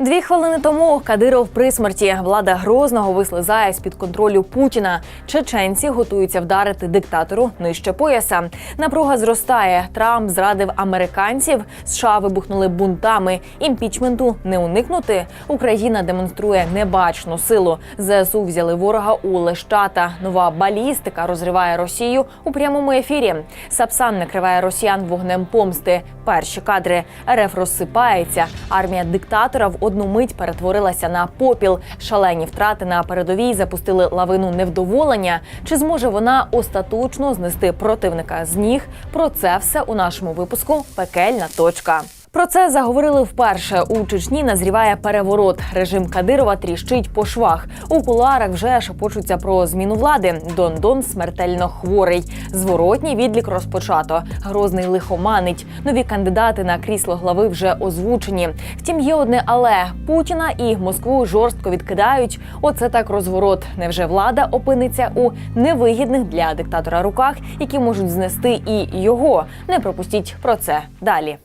Дві хвилини тому Кадиров при смерті. Влада Грозного вислизає з під контролю Путіна. Чеченці готуються вдарити диктатору нижче пояса. Напруга зростає. Трамп зрадив американців. США вибухнули бунтами. Імпічменту не уникнути. Україна демонструє небачну силу. ЗСУ взяли ворога у Лещата. Нова балістика розриває Росію у прямому ефірі. Сапсан накриває росіян вогнем помсти. Перші кадри РФ розсипається. Армія диктатора в одну мить перетворилася на попіл. Шалені втрати на передовій запустили лавину невдоволення. Чи зможе вона остаточно знести противника з ніг? Про це все у нашому випуску Пекельна точка. Про це заговорили вперше. У Чечні назріває переворот. Режим Кадирова тріщить по швах. У кулуарах вже шепочуться про зміну влади. Дондон смертельно хворий. Зворотній відлік розпочато. Грозний лихоманить. Нові кандидати на крісло глави вже озвучені. Втім, є одне але Путіна і Москву жорстко відкидають. Оце так розворот. Невже влада опиниться у невигідних для диктатора руках, які можуть знести і його? Не пропустіть про це далі.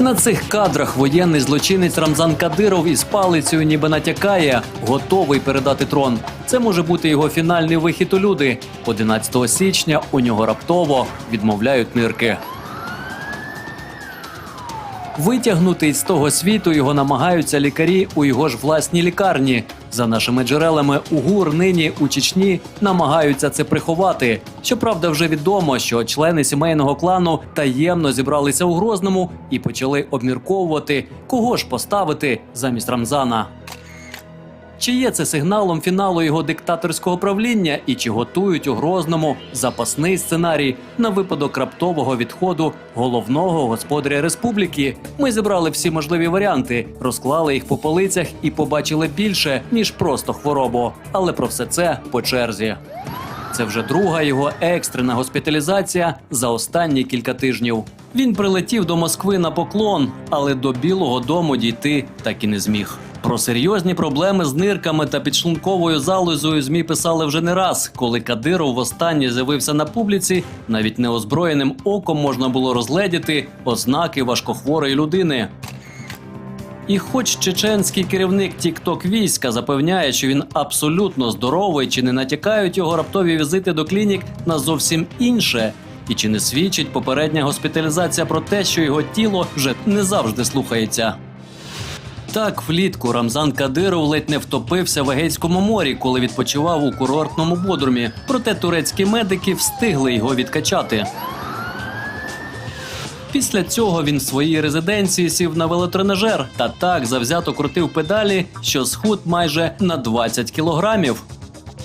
На цих кадрах воєнний злочинець Рамзан Кадиров із палицею ніби натякає, готовий передати трон. Це може бути його фінальний вихід у люди. 11 січня у нього раптово відмовляють нирки. Витягнути із того світу його намагаються лікарі у його ж власній лікарні. За нашими джерелами, УГУР нині у Чечні намагаються це приховати. Щоправда, вже відомо, що члени сімейного клану таємно зібралися у Грозному і почали обмірковувати, кого ж поставити замість Рамзана. Чи є це сигналом фіналу його диктаторського правління, і чи готують у Грозному запасний сценарій на випадок раптового відходу головного господаря республіки? Ми зібрали всі можливі варіанти, розклали їх по полицях і побачили більше ніж просто хворобу. Але про все це по черзі. Це вже друга його екстрена госпіталізація за останні кілька тижнів. Він прилетів до Москви на поклон, але до Білого Дому дійти так і не зміг. Про серйозні проблеми з нирками та підшлунковою залозою змі писали вже не раз. Коли Кадиров востаннє з'явився на публіці, навіть неозброєним оком можна було розгледіти ознаки важкохворої людини. І хоч чеченський керівник Тікток війська запевняє, що він абсолютно здоровий, чи не натякають його раптові візити до клінік на зовсім інше, і чи не свідчить попередня госпіталізація про те, що його тіло вже не завжди слухається. Так, влітку Рамзан Кадиров ледь не втопився в Егейському морі, коли відпочивав у курортному бодрумі. Проте турецькі медики встигли його відкачати. Після цього він в своїй резиденції сів на велотренажер та так завзято крутив педалі, що схуд майже на 20 кілограмів.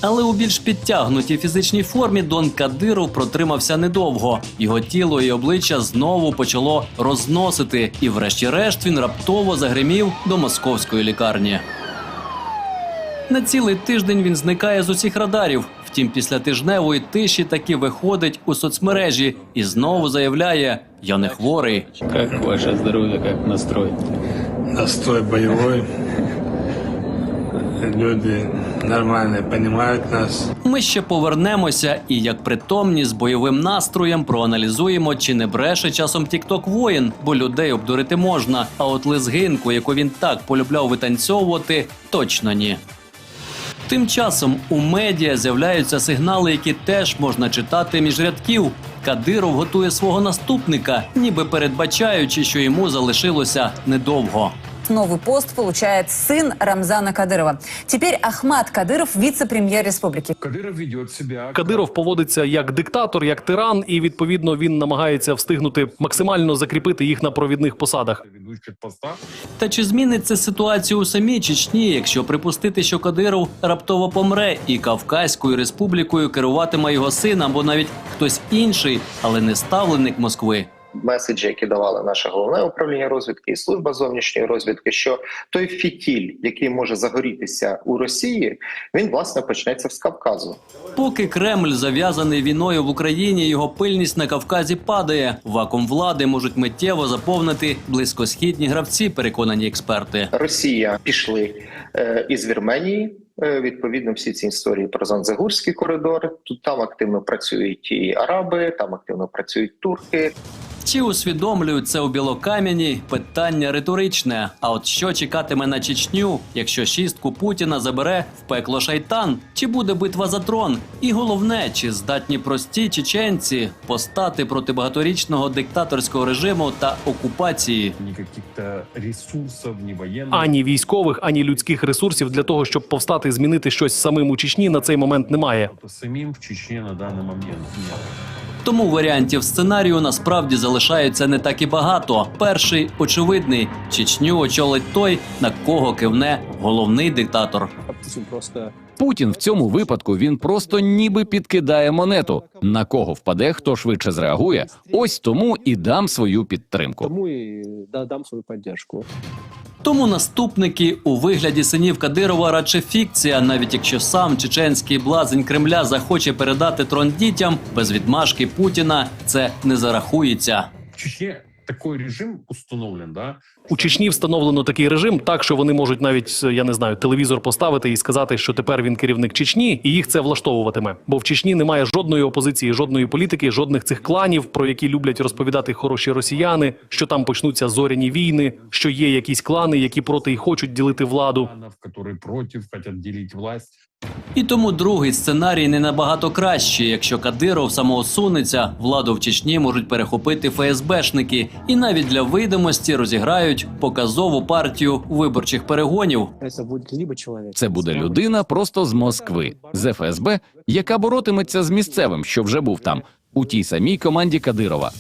Але у більш підтягнутій фізичній формі Дон Кадиров протримався недовго. Його тіло і обличчя знову почало розносити, і, врешті-решт, він раптово загримів до московської лікарні. На цілий тиждень він зникає з усіх радарів. Втім, після тижневої тиші таки виходить у соцмережі і знову заявляє: Я не хворий. Как ваше здоровье, как настрой? настрой боевой. Люди нормально понимают нас. Ми ще повернемося і як притомні з бойовим настроєм проаналізуємо, чи не бреше часом Тікток воїн, бо людей обдурити можна. А от лезгинку, яку він так полюбляв витанцьовувати, точно ні. Тим часом у медіа з'являються сигнали, які теж можна читати між рядків. Кадиров готує свого наступника, ніби передбачаючи, що йому залишилося недовго Новый пост получает сын Рамзана Кадырова. Теперь Ахмад Кадыров, вице-премьер республики. Кадиров ведет себя. Кадиров поводиться як диктатор, як тиран, і відповідно він намагається встигнути максимально закріпити їх на провідних посадах. ведущих поста. Та чи зміниться ситуацію у самій Чечні, якщо припустити, що Кадиров раптово помре і Кавказькою республікою керуватиме його син або навіть хтось інший, але не ставленик Москви? Меседжі, які давали наше головне управління розвідки і служба зовнішньої розвідки, що той фітіль, який може загорітися у Росії, він власне почнеться з Кавказу. Поки Кремль зав'язаний війною в Україні, його пильність на Кавказі падає. Вакуум влади можуть миттєво заповнити близькосхідні гравці, переконані експерти. Росія пішли е, із Вірменії. Е, Відповідно, всі ці історії про Занзагурський коридор. Тут там активно працюють і араби, там активно працюють турки. Чи усвідомлюють це у Білокам'яні? Питання риторичне. А от що чекатиме на Чечню, якщо шістку Путіна забере в пекло шайтан? Чи буде битва за трон? І головне, чи здатні прості чеченці постати проти багаторічного диктаторського режиму та окупації? Ни каких-то ресурсов, ни военных. Ані військових, ані людських ресурсів для того, щоб повстати і змінити щось самим у Чечні на цей момент немає. Это самим в Чечне на данный момент нет. Тому варіантів сценарію насправді залишається не так і багато. Перший очевидний Чечню очолить той, на кого кивне головний диктатор. Путін в цьому випадку він просто ніби підкидає монету. На кого впаде, хто швидше зреагує. Ось тому і дам свою підтримку. Тому і дам свою підтримку. Тому наступники у вигляді синів Кадирова радше фікція, навіть якщо сам чеченський блазень Кремля захоче передати трон дітям, без відмашки Путіна це не зарахується. В Чечне такой режим установлен, да, У Чечні встановлено такий режим, так що вони можуть навіть я не знаю телевізор поставити і сказати, що тепер він керівник Чечні, і їх це влаштовуватиме. Бо в Чечні немає жодної опозиції, жодної політики, жодних цих кланів, про які люблять розповідати хороші росіяни, що там почнуться зоряні війни, що є якісь клани, які проти і хочуть ділити владу. кланов, которые против, хотят делить власть. І тому другий сценарій не набагато кращий. Якщо Кадиров самоусунеться, владу в Чечні можуть перехопити ФСБшники і навіть для видимості розіграють показову партію виборчих перегонів. Це буде людина просто з Москви, з ФСБ, яка боротиметься з місцевим, що вже був там, у тій самій команді Кадирова.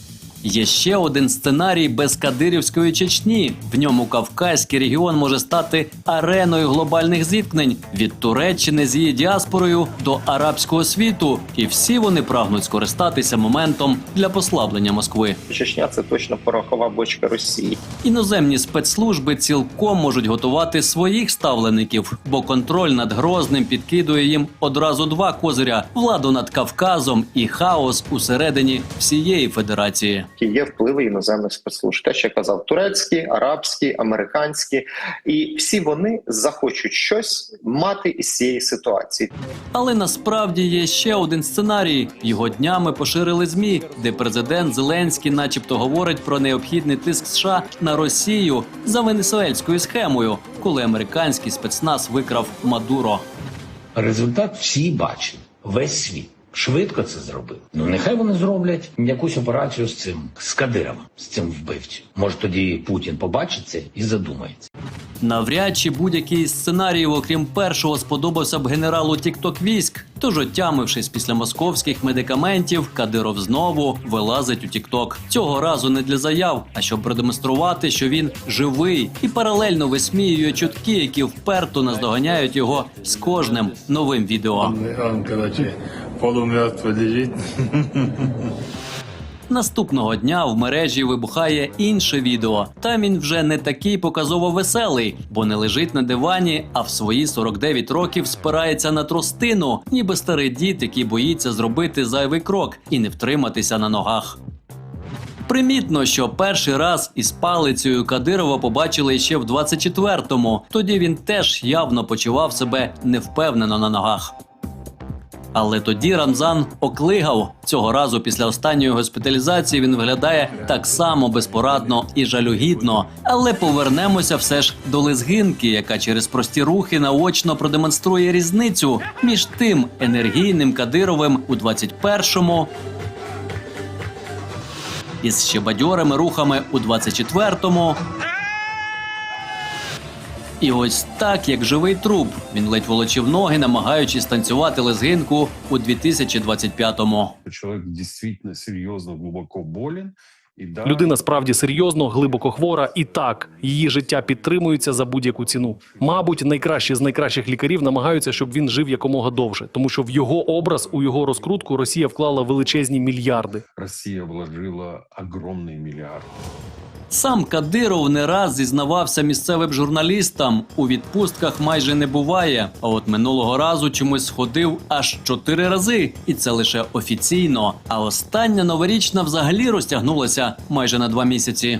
Є ще один сценарій без Кадирівської Чечні. В ньому Кавказький регіон може стати ареною глобальних зіткнень від Туреччини з її діаспорою до арабського світу, і всі вони прагнуть скористатися моментом для послаблення Москви. Чечня це точно порохова бочка Росії. Іноземні спецслужби цілком можуть готувати своїх ставлеників, бо контроль над Грозним підкидує їм одразу два козиря: владу над Кавказом і хаос усередині всієї федерації. Які є впливи іноземних спецслужб. Те, що я казав, турецькі, арабські, американські, і всі вони захочуть щось мати із цієї ситуації. Але насправді є ще один сценарій. Його днями поширили змі, де президент Зеленський, начебто, говорить про необхідний тиск США на Росію за венесуельською схемою, коли американський спецназ викрав Мадуро. Результат всі бачать, весь світ. Швидко це зробив. Ну нехай вони зроблять якусь операцію з цим з Кадировим, з цим вбивцем. Може тоді Путін побачить це і задумається. Навряд чи будь-який із сценаріїв, окрім першого, сподобався б генералу Тікток військ. Тож, отямившись після московських медикаментів, Кадиров знову вилазить у Тікток. Цього разу не для заяв, а щоб продемонструвати, що він живий, і паралельно висміює чутки, які вперто наздоганяють його з кожним новим відео. Он, короче, полумертвый лежит. Наступного дня в мережі вибухає інше відео. Там він вже не такий показово веселий, бо не лежить на дивані, а в свої 49 років спирається на тростину, ніби старий дід, який боїться зробити зайвий крок і не втриматися на ногах. Примітно, що перший раз із палицею Кадирова побачили ще в 24-му. Тоді він теж явно почував себе невпевнено на ногах. Але тоді Рамзан оклигав. Цього разу після останньої госпіталізації він виглядає так само безпорадно і жалюгідно. Але повернемося все ж до лезгинки, яка через прості рухи наочно продемонструє різницю між тим енергійним Кадировим у 21-му із ще бадьорими рухами у 24-му. І ось так, як живий труп, він ледь волочив ноги, намагаючись танцювати лезгинку у 2025-му. Человек действительно серьезно, глубоко болен. Людина справді серйозно, глибоко хвора, і так її життя підтримується за будь-яку ціну. Мабуть, найкращі з найкращих лікарів намагаються, щоб він жив якомога довше, тому що в його образ, у його розкрутку Росія вклала величезні мільярди. Россия вложила огромные миллиарды. Сам Кадиров не раз зізнавався місцевим журналістам. У відпустках майже не буває. А от минулого разу чомусь сходив аж чотири рази, і це лише офіційно. А остання новорічна взагалі розтягнулася майже на два місяці.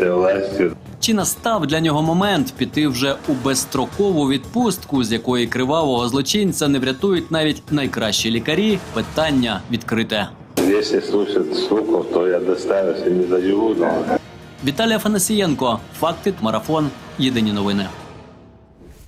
Властью. Чи настав для нього момент піти вже у безстрокову відпустку, з якої кривавого злочинця не врятують навіть найкращі лікарі? Питання відкрите. Если слушать слухов, то я доставился, не доживу, но Віталій Афанасієнко, факти, марафон. Єдині новини.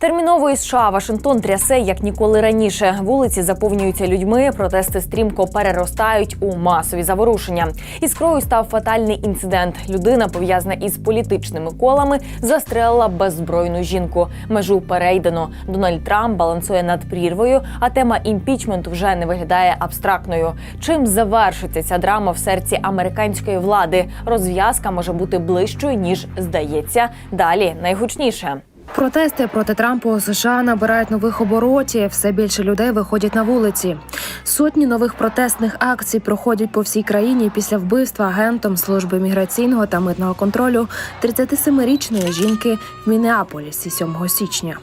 Терміново із США Вашингтон трясе як ніколи раніше. Вулиці заповнюються людьми. Протести стрімко переростають у масові заворушення. Іскрою став фатальний інцидент. Людина, пов'язана із політичними колами, застрелила беззбройну жінку. Межу перейдено. Дональд Трамп балансує над прірвою, а тема імпічменту вже не виглядає абстрактною. Чим завершиться ця драма в серці американської влади? Розв'язка може бути ближчою ніж здається. Далі найгучніше. Протести проти Трампу у США набирають нових оборотів. Все більше людей виходять на вулиці. Сотні нових протестних акцій проходять по всій країні після вбивства агентом служби міграційного та митного контролю 37-річної жінки в Мінеаполісі 7 січня.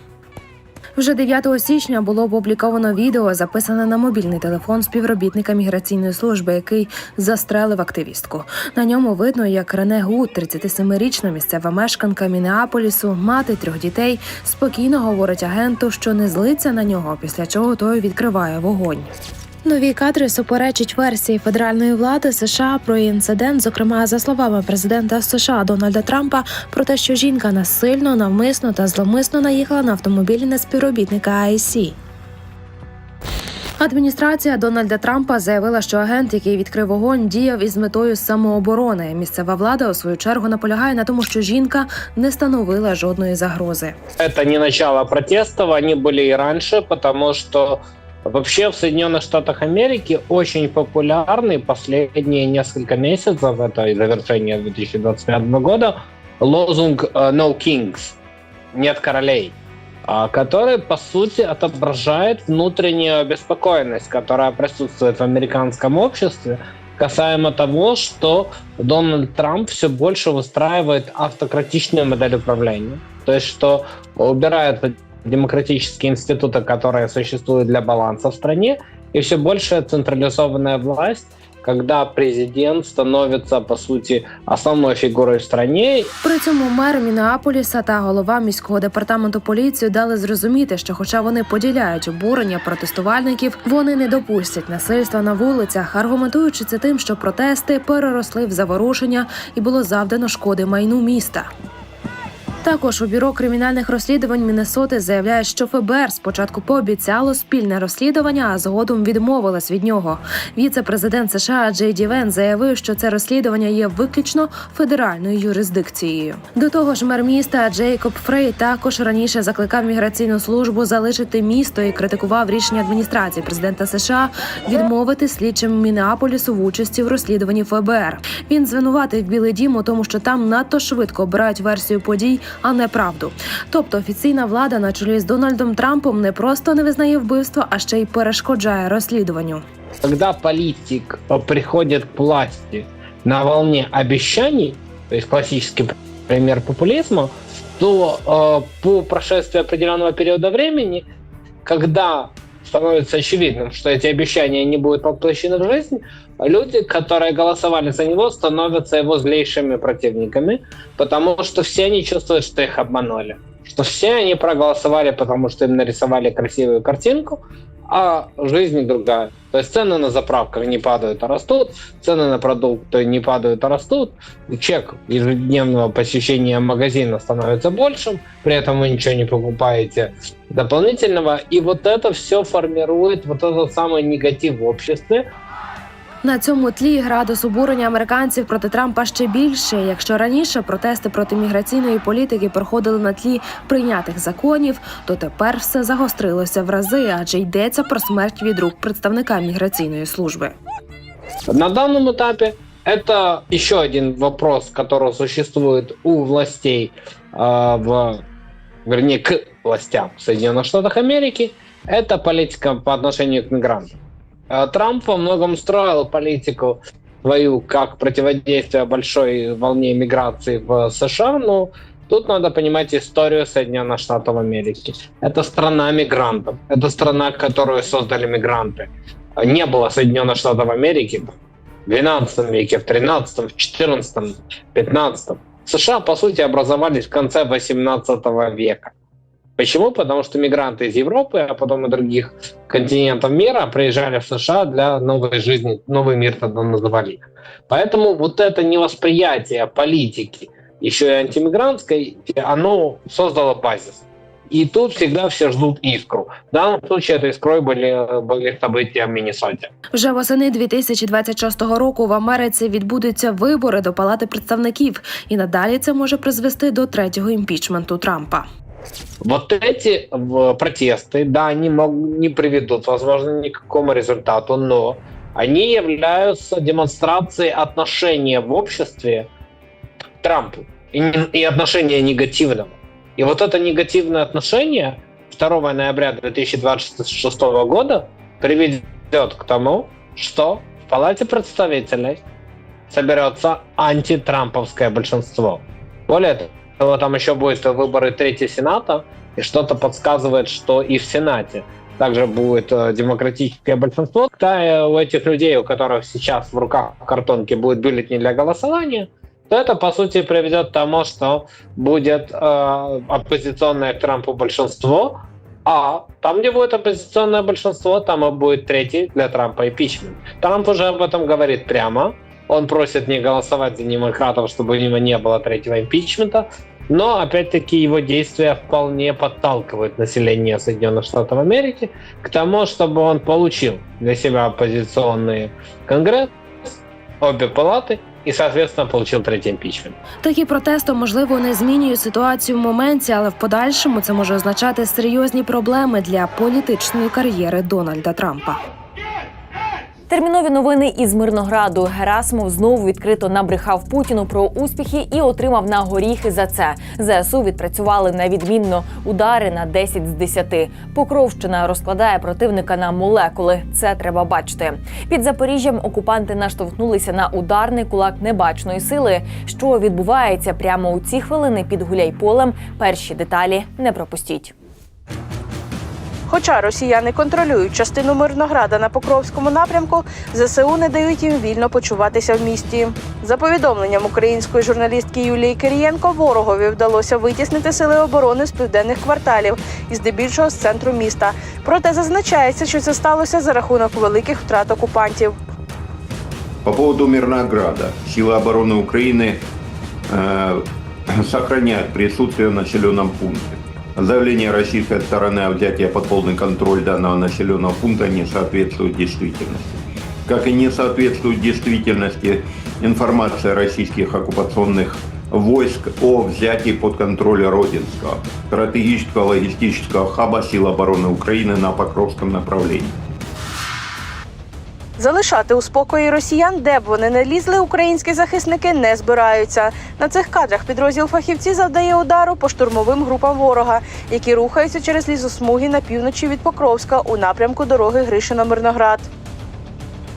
Вже 9 січня було опубліковано відео, записане на мобільний телефон співробітника міграційної служби, який застрелив активістку. На ньому видно, як Рене Гуд, 37-річна місцева мешканка Мінеаполісу, мати трьох дітей, спокійно говорить агенту, що не злиться на нього, після чого той відкриває вогонь. Нові кадри суперечать версії федеральної влади США про інцидент, зокрема за словами президента США Дональда Трампа, про те, що жінка насильно, навмисно та зловмисно наїхала на автомобілі на співробітника. Адміністрація Дональда Трампа заявила, що агент, який відкрив вогонь, діяв із метою самооборони. Місцева влада у свою чергу наполягає на тому, що жінка не становила жодної загрози. Это не начало протестов, они были и раньше, потому что вообще в Соединенных Штатах Америки очень популярный последние несколько месяцев, это и завершение 2025 года, лозунг э, «No Kings» — «Нет королей», а, который, по сути, отображает внутреннюю обеспокоенность, которая присутствует в американском обществе касаемо того, что Дональд Трамп все больше выстраивает автократичную модель управления. То есть, что убирает демократические институты, которые существуют для баланса в стране, и все больше централизованная власть, когда президент становится, по сути, основной фигурой в стране. При цьому мер Мінеаполіса та голова міського департаменту поліції дали зрозуміти, що, хоча вони поділяють обурення протестувальників, вони не допустять насильства на вулицях, аргументуючи це тим, що протести переросли в заворушення і було завдано шкоди майну міста. Також у бюро кримінальних розслідувань Міннесоти заявляє, що ФБР спочатку пообіцяло спільне розслідування, а згодом відмовилась від нього. Віце-президент США Джей Ді Вен заявив, що це розслідування є виключно федеральною юрисдикцією. До того ж, мер міста Джейкоб Фрей також раніше закликав міграційну службу залишити місто і критикував рішення адміністрації президента США відмовити слідчим Мінеаполісу в участі в розслідуванні ФБР. Він звинуватив Білий Дім у тому, що там надто швидко обирають версію подій, а не правду. Тобто офіційна влада на чолі з Дональдом Трампом не просто не визнає вбивство, а ще й перешкоджає розслідуванню. Когда политик э, приходит к власти на волне обещаний, то есть классический пример популизма, то э, по прошествии определенного периода времени, когда становится очевидным, что эти обещания не будут воплощены в жизнь, люди, которые голосовали за него, становятся его злейшими противниками, потому что все они чувствуют, что их обманули. Что все они проголосовали, потому что им нарисовали красивую картинку, а жизнь другая. То есть цены на заправках не падают, а растут, цены на продукты не падают, а растут, чек ежедневного посещения магазина становится большим, при этом вы ничего не покупаете дополнительного, и вот это все формирует вот этот самый негатив в обществе, На цьому тлі градус обурення американців проти Трампа ще більше. Якщо раніше протести проти міграційної політики проходили на тлі прийнятих законів, то тепер все загострилося в рази, адже йдеться про смерть від рук представника міграційної служби. На данном этапе это еще один вопрос, который существует у властей, э, в, вернее, к властям в Соединенных Штатах Америки. Это политика по отношению к мигрантам. Э, Трамп во многом строил политику свою как противодействие большой волне миграции в США, но тут надо понимать историю Соединенных Штатов Америки. Это страна мигрантов, это страна, которую создали мигранты. Не было Соединенных Штатов Америки в 12 веке, в 13, в 14, в 15. США, по сути, образовались в конце 18 века. Почему? Потому что мигранты из Европы, а потом и других континентов мира приезжали в США для новой жизни, новый мир тогда называли их. Поэтому вот это невосприятие политики, еще и антимигрантской, оно создало базис. И тут всегда все ждут искру. В данном случае этой искрой были, были события в Миннесоте. Вже восени 2026 року в Америці відбудуться вибори до Палати представників, і надалі це може призвести до третього імпічменту Трампа. Вот эти протесты, да, они не приведут, возможно, ни к какому результату, но они являются демонстрацией отношения в обществе к Трампу и, и отношения негативного. И вот это негативное отношение 2 ноября 2026 года приведет к тому, что в Палате представителей соберется антитрамповское большинство. Более того, там еще будет выборы Третьего Сената, и что-то подсказывает, что и в Сенате также будет э, демократическое большинство. Когда э, у этих людей, у которых сейчас в руках в картонке будет бюллетень для голосования, то это, по сути, приведет к тому, что будет э, оппозиционное к Трампу большинство, а там, где будет оппозиционное большинство, там и будет третий для Трампа импичмент. Трамп уже об этом говорит прямо. Он просит не голосовать за демократов, чтобы у него не было третьего импичмента. Но, опять-таки, его действия вполне подталкивают население Соединенных Штатов Америки к тому, чтобы он получил для себя оппозиционный конгресс, обе палаты, і, соответственно, получил третій імпічмент. Такі протести, можливо, не змінюють ситуацію в моменті, але в подальшому це може означати серйозні проблеми для політичної кар'єри Дональда Трампа. Термінові новини із Мирнограду. Герасимов знову відкрито набрехав Путіну про успіхи і отримав на горіхи за це. ЗСУ відпрацювали на відмінно удари на 10 з 10. Покровщина розкладає противника на молекули. Це треба бачити. Під Запоріжжям окупанти наштовхнулися на ударний кулак небачної сили. Що відбувається прямо у ці хвилини під гуляйполем. Перші деталі не пропустіть. Хоча росіяни контролюють частину Мирнограда на Покровському напрямку, ЗСУ не дають їм вільно почуватися в місті. За повідомленням української журналістки Юлії Кирієнко, ворогові вдалося витіснити сили оборони з південних кварталів і здебільшого з центру міста. Проте зазначається, що це сталося за рахунок великих втрат окупантів. По поводу Мирнограда. Силы обороны Украины э, сохраняют присутствие в населенном пункте. Заявление российской стороны о взятии под полный контроль данного населенного пункта не соответствует действительности. Как и не соответствует действительности информация российских оккупационных войск о взятии под контроль Родинского, стратегического логистического хаба сил обороны Украины на Покровском направлении. Залишати у спокої росіян, де б вони не лізли, українські захисники не збираються. На цих кадрах підрозділ фахівці завдає удару по штурмовим групам ворога, які рухаються через лісосмуги на півночі від Покровська у напрямку дороги Гришино-Мирноград.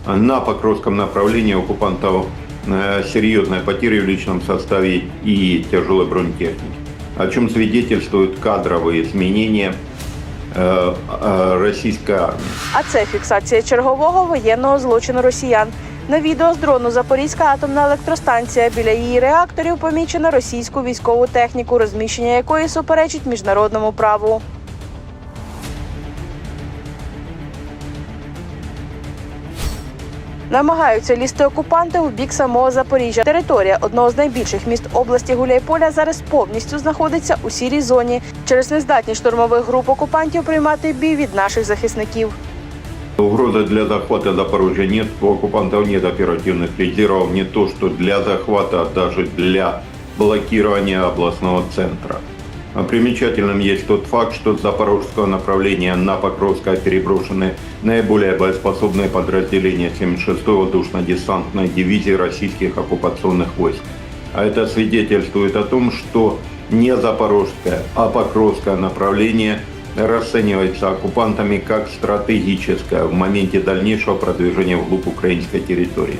На Покровском направлении оккупантов э, серьезные потери в личном составе и тяжелой бронетехники, о чем свидетельствуют кадровые изменения э, э. А це фіксація чергового воєнного злочину росіян. На відео з дрону Запорізька атомна електростанція. Біля її реакторів помічено російську військову техніку, розміщення якої суперечить міжнародному праву. Намагаються лізти окупанти у бік самого Запоріжжя. Територія одного з найбільших міст області Гуляйполя зараз повністю знаходиться у сірій зоні через нездатність штурмових груп окупантів приймати бій від наших захисників. Угрозы для захвата Запорожья нет, у оккупантов нет оперативных лидеров, не то что для захвата, а даже для блокирования областного центра. А Примечательным есть тот факт, что с запорожского направления на Покровское переброшены наиболее боеспособные подразделения 76-й воздушно-десантной дивизии российских оккупационных войск. А это свидетельствует о том, что не Запорожское, а Покровское направление расценивается оккупантами как стратегическое в моменте дальнейшего продвижения вглубь украинской территории.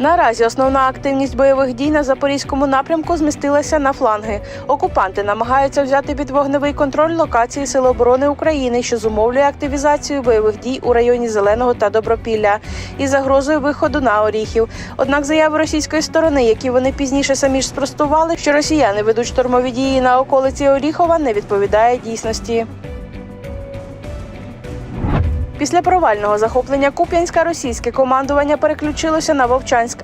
Наразі основна активність бойових дій на запорізькому напрямку змістилася на фланги. Окупанти намагаються взяти під вогневий контроль локації Сил оборони України, що зумовлює активізацію бойових дій у районі Зеленого та Добропілля із загрозою виходу на Оріхів. Однак заяви російської сторони, які вони пізніше самі ж спростували, що росіяни ведуть штурмові дії на околиці Оріхова, не відповідає дійсності. Після провального захоплення Куп'янська російське командування переключилося на Вовчанськ.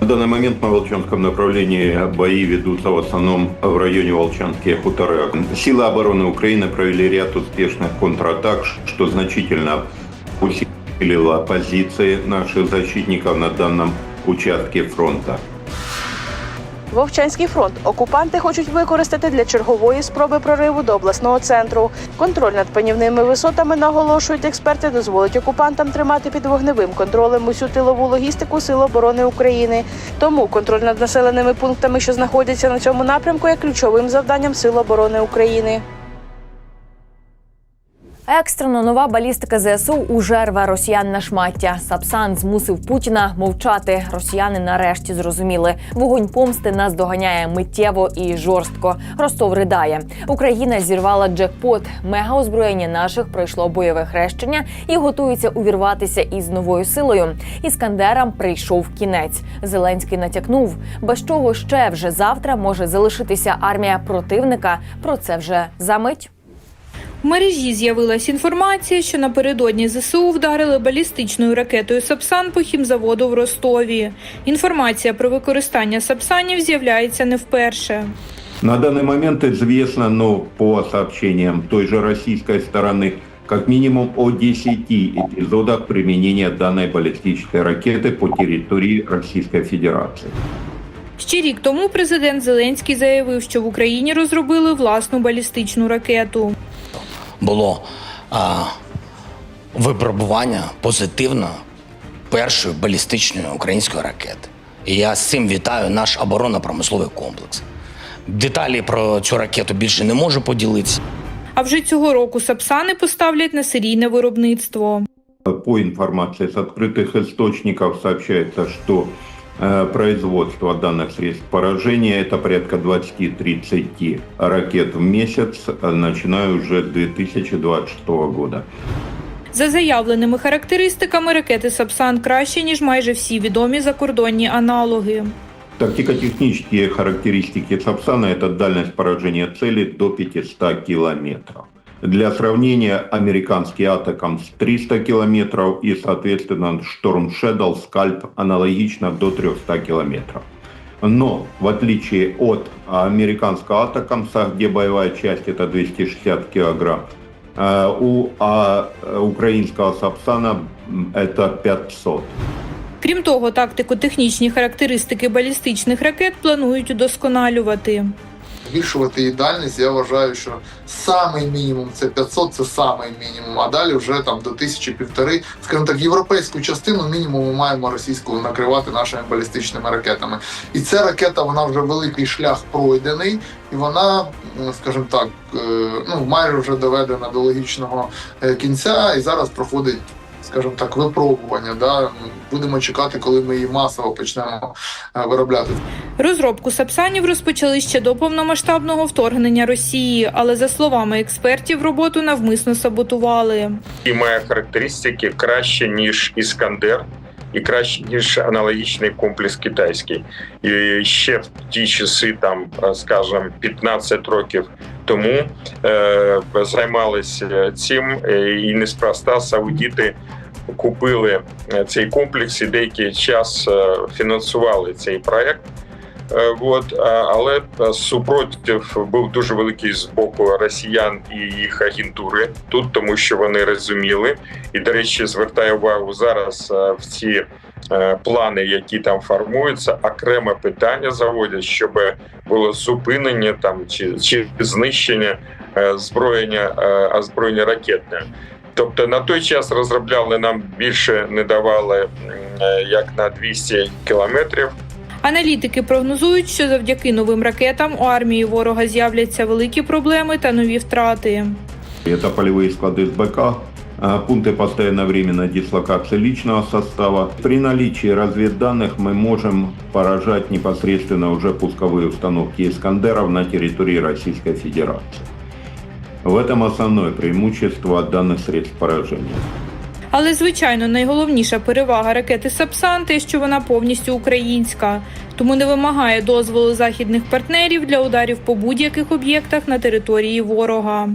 На данный момент на Волчанском направлении бои ведутся в основном в районе Волчанские хуторы. Силы обороны Украины провели ряд успешных контратак, что значительно усилило позиции наших защитников на данном участке фронта. Вовчанський фронт окупанти хочуть використати для чергової спроби прориву до обласного центру. Контроль над панівними висотами, наголошують експерти, дозволить окупантам тримати під вогневим контролем усю тилову логістику Сил оборони України. Тому контроль над населеними пунктами, що знаходяться на цьому напрямку, є ключовим завданням Сил оборони України. Екстрено нова балістика ЗСУ уже рве росіян на шмаття. Сапсан змусив Путіна мовчати. Росіяни нарешті зрозуміли. Вогонь помсти нас доганяє миттєво і жорстко. Ростов ридає. Україна зірвала джекпот. Мегаозброєння наших пройшло бойове хрещення і готується увірватися із новою силою. Іскандерам прийшов кінець. Зеленський натякнув, без чого ще вже завтра може залишитися армія противника. Про це вже за мить. В мережі з'явилась інформація, що напередодні ЗСУ вдарили балістичною ракетою Сапсан по хімзаводу в Ростові. Інформація про використання сапсанів з'являється не вперше. На данный момент известно, но по сообщениям той же российской стороны, как минимум о 10 эпизодах применения данной баллистической ракеты по территории Российской Федерации. Ще рік тому президент Зеленський заявив, що в Україні розробили власну балістичну ракету. було а, випробування позитивно першої балістичної української ракети. І я з цим вітаю наш оборонно-промисловий комплекс. Деталі про цю ракету більше не можу поділитися. А вже цього року сапсани поставлять на серійне виробництво. По информации с открытых источников сообщается, что э, производство данных средств поражения это порядка 20-30 ракет в месяц, э, начиная уже с 2026 года. За заявленими характеристиками ракети Сапсан краще ніж майже всі відомі закордонні аналоги. Тактико-технические характеристики Сапсана – это дальность поражения цели до 500 километров. Для сравнения, американский Атакамс 300 километров и, соответственно, Шторм Shadow Скальп аналогично до 300 километров. Но, в отличие от американского Атакамса, где боевая часть это 260 килограмм, э, у а, э, украинского Сапсана м, это 500. Крім того, тактико-технічні характеристики балістичних ракет планують удосконалювати. збільшувати її дальність, я вважаю, що самий мінімум це 500, це самий мінімум. А далі вже там до тисячі півтори, скажімо так, європейську частину мінімум ми маємо російську накривати нашими балістичними ракетами. І ця ракета, вона вже великий шлях пройдений, і вона, скажімо так, е, ну майже вже доведена до логічного е, кінця, і зараз проходить. Скажімо так, випробування. Да? Будемо чекати, коли ми її масово почнемо е, виробляти. Розробку сапсанів розпочали ще до повномасштабного вторгнення Росії, але за словами експертів, роботу навмисно саботували. і має характеристики краще ніж Іскандер. І краще ніж аналогічний комплекс китайський, і ще в ті часи, там скажімо, 15 років тому е, займалися цим, е, і неспроста саудіти купили е, цей комплекс і деякий час е, фінансували цей проект. Е, От, але супротив був дуже великий з боку росіян і їх агентури тут, тому що вони розуміли. І, до речі, звертаю увагу зараз в ці плани, які там формуються, окреме питання заводять, щоб було зупинення там чи, чи знищення зброєння озброєння ракетне. Тобто на той час розробляли нам більше не давали м, е, як на 200 кілометрів. Аналітики прогнозують, що завдяки новим ракетам у армії ворога з'являться великі проблеми та нові втрати. Это полевые склады СБК, а, пункты постоянной временной дислокации личного состава. При наличии разведданных мы можем поражать непосредственно уже пусковые установки «Искандеров» на территории Российской Федерации. В этом основное преимущество данных средств поражения. Але звичайно, найголовніша перевага ракети Сапсан те, що вона повністю українська, тому не вимагає дозволу західних партнерів для ударів по будь-яких об'єктах на території ворога.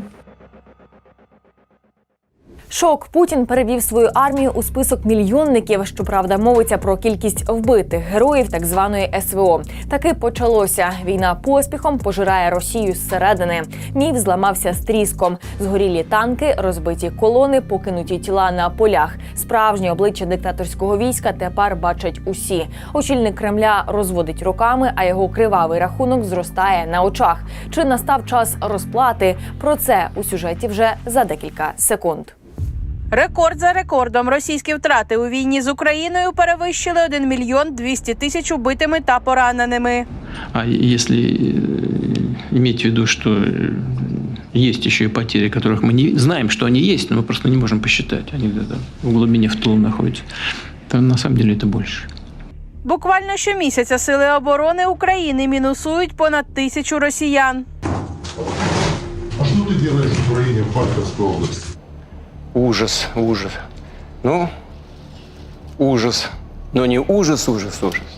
Шок Путін перевів свою армію у список мільйонників. Щоправда, мовиться про кількість вбитих героїв так званої СВО. Таки почалося. Війна поспіхом пожирає Росію зсередини. Міф зламався з тріском. Згорілі танки, розбиті колони, покинуті тіла на полях. Справжнє обличчя диктаторського війська тепер бачать усі. Очільник Кремля розводить руками, а його кривавий рахунок зростає на очах. Чи настав час розплати? Про це у сюжеті вже за декілька секунд. Рекорд за рекордом російські втрати у війні з Україною перевищили 1 мільйон 200 тисяч убитими та пораненими. А если э, иметь в виду, что э, есть еще и потери, которых мы не знаем, что они есть, но мы просто не можем посчитать, они где-то в глубине в тылу находятся, то на самом деле это больше. Буквально щомісяця сили оборони України мінусують понад тисячу росіян. А что ты делаешь в Украине, в Харьковской области? Ужас, ужас. Ну, ужас. Но не ужас, ужас, ужас.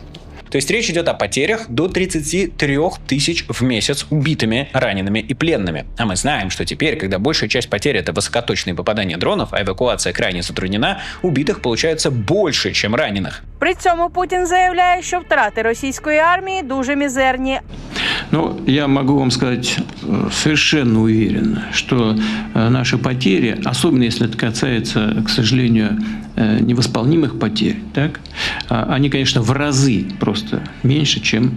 То есть речь идет о потерях до 33 тысяч в месяц убитыми, ранеными и пленными. А мы знаем, что теперь, когда большая часть потерь это высокоточные попадания дронов, а эвакуация крайне затруднена, убитых получается больше, чем раненых. При цьому Путін заявляє, що втрати російської армії дуже мізерні. Но я могу вам сказать э, совершенно уверенно, что э, наши потери, особенно если это касается, к сожалению, э, невосполнимых потерь, так, а, они, конечно, в разы просто меньше, чем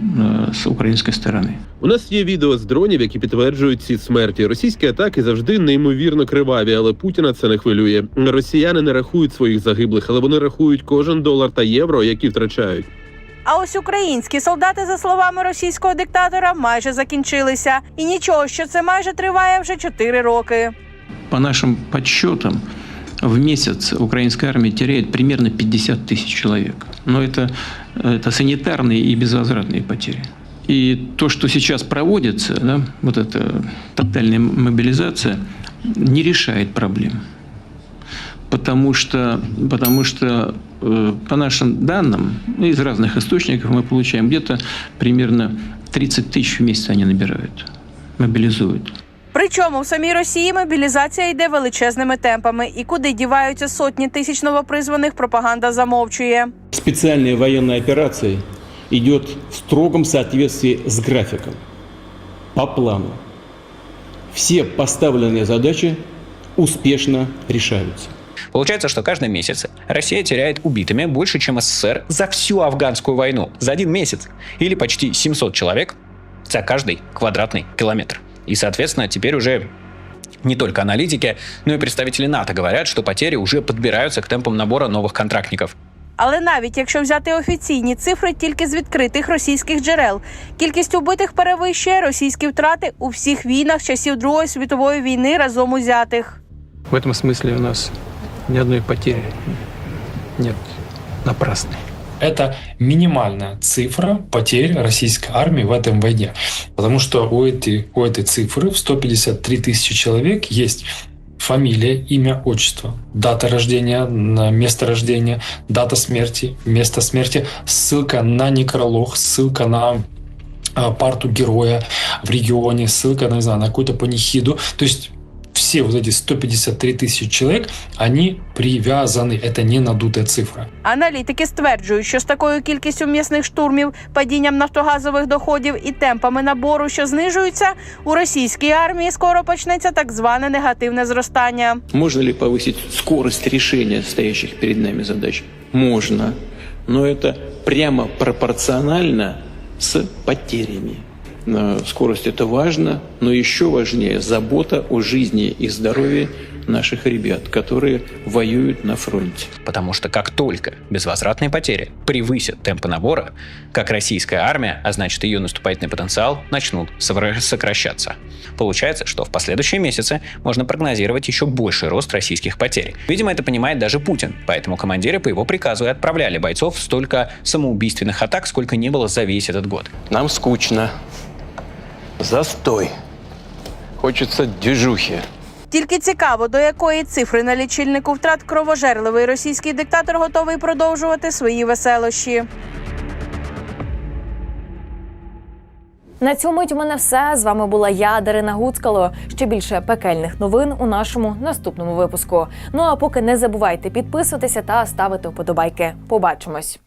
э, с украинской стороны. У нас є відео з дронів, які підтверджують ці смерті. Російські атаки завжди неймовірно криваві, але Путіна це не хвилює. Росіяни не рахують своїх загиблих, але вони рахують кожен долар та євро, які втрачають. А ось українські солдати, за словами російського диктатора, майже закінчилися. І нічого, що це майже триває вже 4 роки. По нашим подсчетам, в месяц украинская армия теряет примерно 50 тысяч человек. Но это, это санитарные и безвозвратные потери. И то, что сейчас проводится, да, вот эта тотальная мобилизация, не решает проблем. Потому что, потому что э, по нашим данным, из разных источников мы получаем где-то примерно 30 тысяч в месяц они набирают, мобилизуют. Причому в самій Росії мобілізація йде величезними темпами, і куди діваються сотні тисяч новопризваних, пропаганда замовчує. Специальная военная операция идет в строгом соответствии с графиком, по плану. Все поставленные задачи успешно решаются. Получается, что каждый месяц Россия теряет убитыми больше, чем СССР за всю афганскую войну. За один месяц. Или почти 700 человек за каждый квадратный километр. И, соответственно, теперь уже не только аналитики, но и представители НАТО говорят, что потери уже подбираются к темпам набора новых контрактников. Але навіть якщо взяти офіційні цифри тільки з відкритих російських джерел, кількість убитих перевищує російські втрати у всіх війнах часів Другої світової війни разом узятих. В этом смысле у нас ни одной потери нет напрасной. Это минимальная цифра потерь российской армии в этом войне. Потому что у этой, у этой цифры в 153 тысячи человек есть фамилия, имя, отчество, дата рождения, место рождения, дата смерти, место смерти, ссылка на некролог, ссылка на а, парту героя в регионе, ссылка, не знаю, на какую-то панихиду. То есть все вот эти 153 тысячи человек, они привязаны. Это не надутая цифра. Аналітики стверджують, що з такою кількістю м'ясних штурмів, падінням нафтогазових доходів і темпами набору, що знижуються, у російській армії скоро почнеться так зване негативне зростання. Можно ли повысить скорость решения стоящих перед нами задач? Можно, но это прямо пропорционально с потерями. Э, скорость это важно, но еще важнее забота о жизни и здоровье наших ребят, которые воюют на фронте. Потому что как только безвозвратные потери превысят темпы набора, как российская армия, а значит ее наступательный потенциал, начнут сокращаться. Получается, что в последующие месяцы можно прогнозировать еще больший рост российских потерь. Видимо, это понимает даже Путин, поэтому командиры по его приказу и отправляли бойцов в столько самоубийственных атак, сколько не было за весь этот год. Нам скучно. Застой. Хочется движухи. Тільки цікаво, до якої цифри на лічильнику втрат кровожерливий російський диктатор готовий продовжувати свої веселощі. На цьому мить у мене все. З вами була я, Дарина Гуцкало. Ще більше пекельних новин у нашому наступному випуску. Ну а поки не забувайте підписуватися та ставити вподобайки. Побачимось.